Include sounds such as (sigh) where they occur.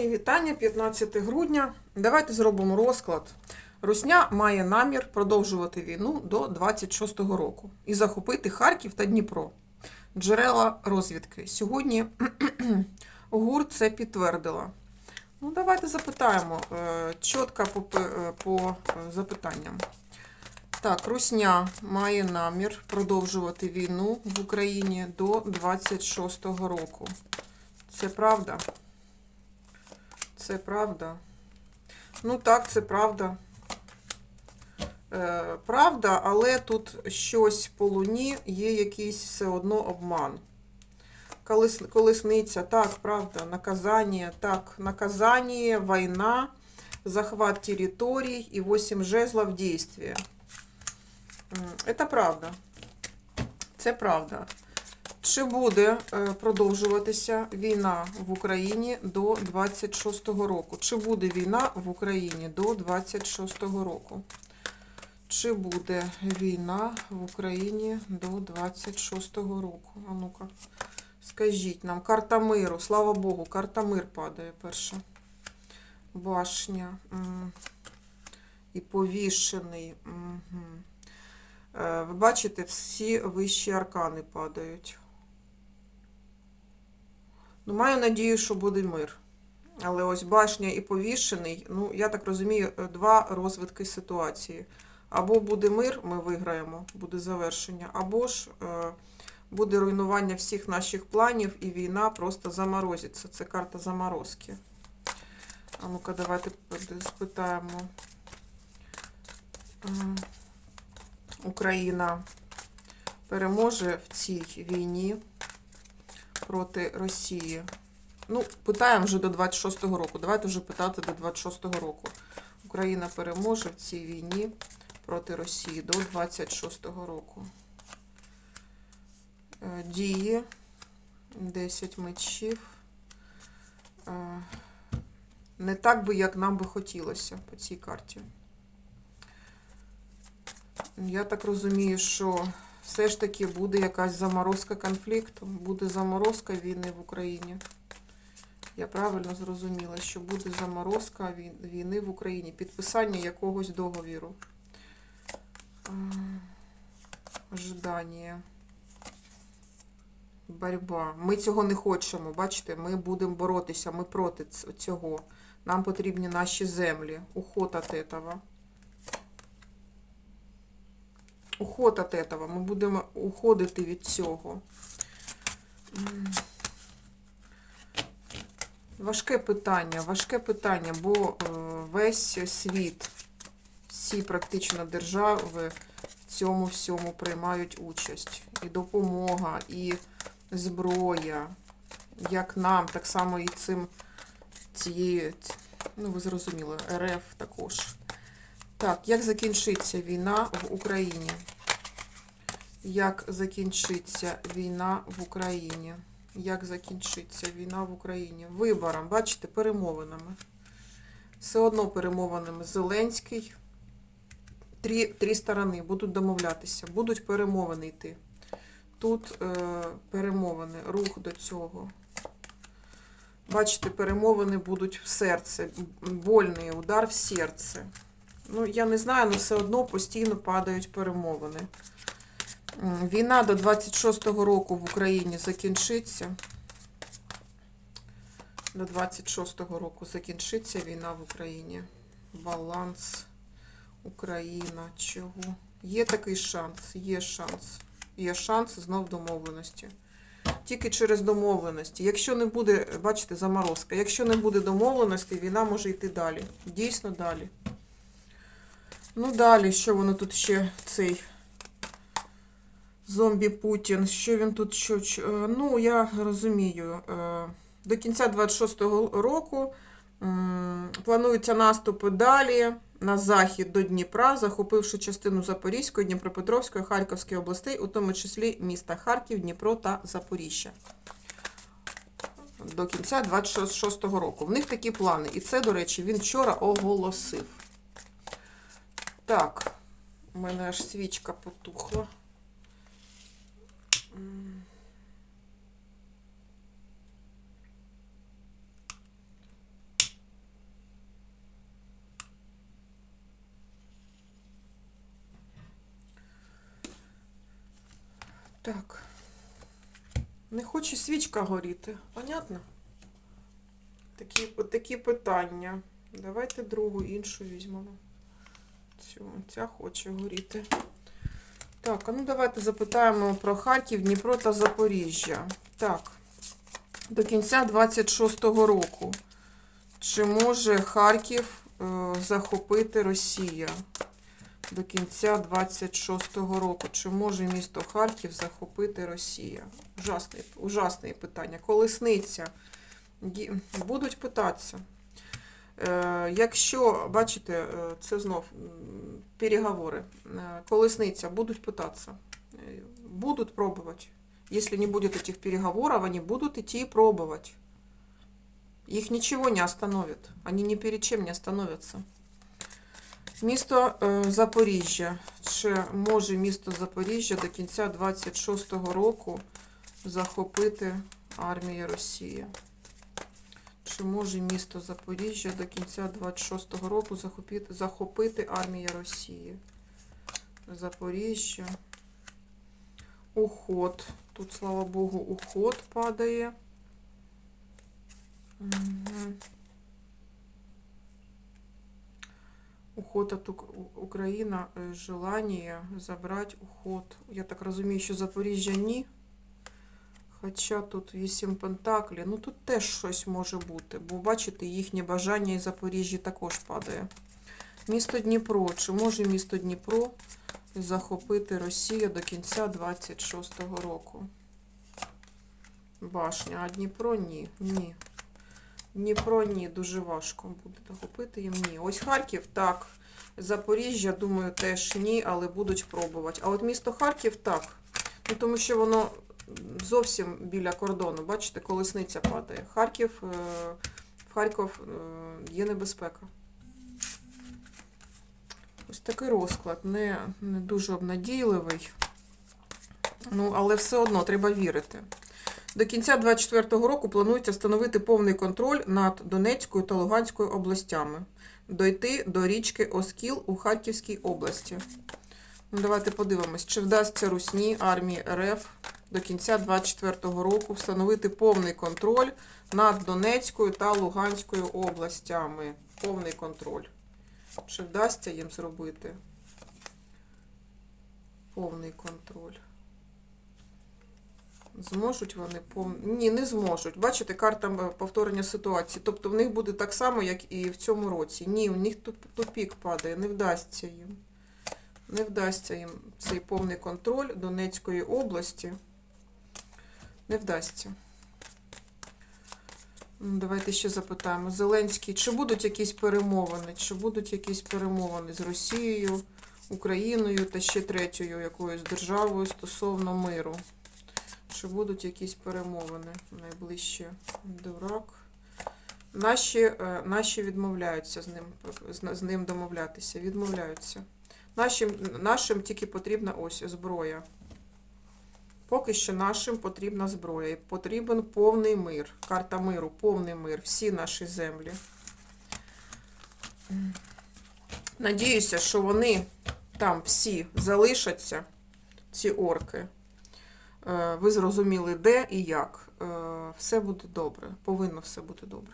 Мої вітання, 15 грудня. Давайте зробимо розклад. Русня має намір продовжувати війну до 26-го року і захопити Харків та Дніпро. Джерела розвідки. Сьогодні (clears throat) ГУР це підтвердила. Ну, давайте запитаємо е, чітко по, е, по е, запитанням. Так, Русня має намір продовжувати війну в Україні до 26-го року. Це правда? Це правда. Ну так, це правда. Е, правда, але тут щось по луні є якийсь все одно обман. Колес, колесниця, так, правда, наказання, так, наказання, війна, захват територій і 8 жезлов дійствия. М, Це правда. Це правда. Чи буде е, продовжуватися війна в Україні до 26-го року? Чи буде війна в Україні до 26-го року? Чи буде війна в Україні до 26-го року? А ну-ка, скажіть нам, карта миру, слава Богу, карта мир падає перша. Башня. І повішений. Е, Ви бачите, всі вищі аркани падають. Ну, маю надію, що буде мир. Але ось башня і повішений, ну, я так розумію, е, два розвитки ситуації. Або буде мир, ми виграємо, буде завершення, або ж е, буде руйнування всіх наших планів і війна просто заморозиться. Це карта заморозки. А ну-ка, давайте спитаємо. Україна переможе в цій війні проти Росії. Ну, питаємо вже до 26-го року. Давайте вже питати до 26-го року. Україна переможе в цій війні проти Росії до 26-го року. Е, Дії 10 мечів. Е, Не так би, як нам би хотілося по цій карті. Я так розумію, що все ж таки буде якась заморозка конфлікту, буде заморозка війни в Україні. Я правильно зрозуміла, що буде заморозка війни в Україні, підписання якогось договіру. Ожидання. Борьба. Ми цього не хочемо, бачите, ми будемо боротися, ми проти цього. Нам потрібні наші землі. Уход від этого. Уход від этого. Ми будемо уходити від цього. Важке питання, важке питання, бо е, весь світ, всі практично держави в цьому всьому приймають участь. І допомога, і зброя, як нам, так само і цим цієї, ну ви зрозуміли, РФ також. Так, як закінчиться війна в Україні? Як закінчиться війна в Україні? Як закінчиться війна в Україні? Вибором, бачите, перемовинами. Все одно перемовинами Зеленський. Три, три сторони будуть домовлятися, будуть перемовини йти. Тут е, перемовини, рух до цього. Бачите, перемовини будуть в серце. Больний удар в серце. Ну, я не знаю, але все одно постійно падають перемовини. Війна до 26-го року в Україні закінчиться. До 26-го року закінчиться війна в Україні. Баланс. Україна. Чого? Є такий шанс, є шанс. Є шанс знов домовленості. Тільки через домовленості. Якщо не буде, бачите, заморозка. Якщо не буде домовленості, війна може йти далі. Дійсно далі. Ну, далі, що воно тут ще цей зомбі Путін? Що він тут що? е, Ну, я розумію. е, До кінця 26-го року плануються наступи далі на захід до Дніпра, захопивши частину Запорізької, Дніпропетровської, Харківської областей, у тому числі міста Харків, Дніпро та Запоріжжя. До кінця 26-го року. В них такі плани. І це, до речі, він вчора оголосив. Так, у мене аж свічка потухла. Так. Не хоче свічка горіти. Понятно? Такі, такі питання. Давайте другу іншу візьмемо. Цю, ця хоче горіти. Так, а ну давайте запитаємо про Харків, Дніпро та Запоріжжя. Так, до кінця 26-го року. Чи може Харків е, захопити Росія? До кінця 26-го року. Чи може місто Харків захопити Росія? Ужасне, ужасне питання. Колесниця. Будуть питатися. Е, Якщо, бачите, е, це знов переговори. Е, Колесниця будуть питатися. Е, Будут пробовать. Если не будет этих переговоров, они будут идти и пробовать. Их ничего не остановит. Они ни перед чем не остановятся. Місто е, Запоріжжя. Чи може місто Запоріжжя до кінця 26-го року захопити армія Росії? Чи може місто Запоріжжя до кінця 26-го року захопити, захопити армія Росії? Запоріжжя. Уход. Тут, слава Богу, уход падає. Мгм. Уход от Ук- У- Україна, е, желання забрати уход. Я так розумію, що Запоріжжя ні. Хоча тут вісім пентаклів. Ну тут теж щось може бути, бо бачите, їхнє бажання і Запоріжжя також падає. Місто Дніпро. Чи може місто Дніпро захопити Росію до кінця 26-го року? Башня, а Дніпро ні. Ні. Дніпро ні, дуже важко буде захопити їм ні. Ось Харків, так. Запоріжжя, думаю, теж ні, але будуть пробувати. А от місто Харків так. Ну, тому що воно зовсім біля кордону. Бачите, колесниця падає. Харків, е, в Харків е, є небезпека. Ось такий розклад. Не, не дуже обнадійливий. Ну, але все одно треба вірити. До кінця 2024 року планується встановити повний контроль над Донецькою та Луганською областями, дойти до річки Оскіл у Харківській області. Ну, давайте подивимось, чи вдасться Русні армії РФ до кінця 2024 року встановити повний контроль над Донецькою та Луганською областями. Повний контроль. Чи вдасться їм зробити повний контроль? Зможуть вони пов... Ні, не зможуть. Бачите, карта повторення ситуації. Тобто в них буде так само, як і в цьому році. Ні, у них туп- тупік падає, не вдасться їм. Не вдасться їм цей повний контроль Донецької області. Не вдасться. Давайте ще запитаємо. Зеленський, чи будуть якісь перемовини? Чи будуть якісь перемовини з Росією, Україною та ще третьою якоюсь державою стосовно миру? Чи будуть якісь перемовини найближче? Дурак. Наші, е, наші відмовляються з ним, з ним домовлятися. Відмовляються. Нашим, нашим тільки потрібна ось зброя. Поки що нашим потрібна зброя. І потрібен повний мир. Карта миру, повний мир. Всі наші землі. Надіюся, що вони там всі залишаться, ці орки. Е, Ви зрозуміли, де і як. Е, Все буде добре. Повинно все бути добре.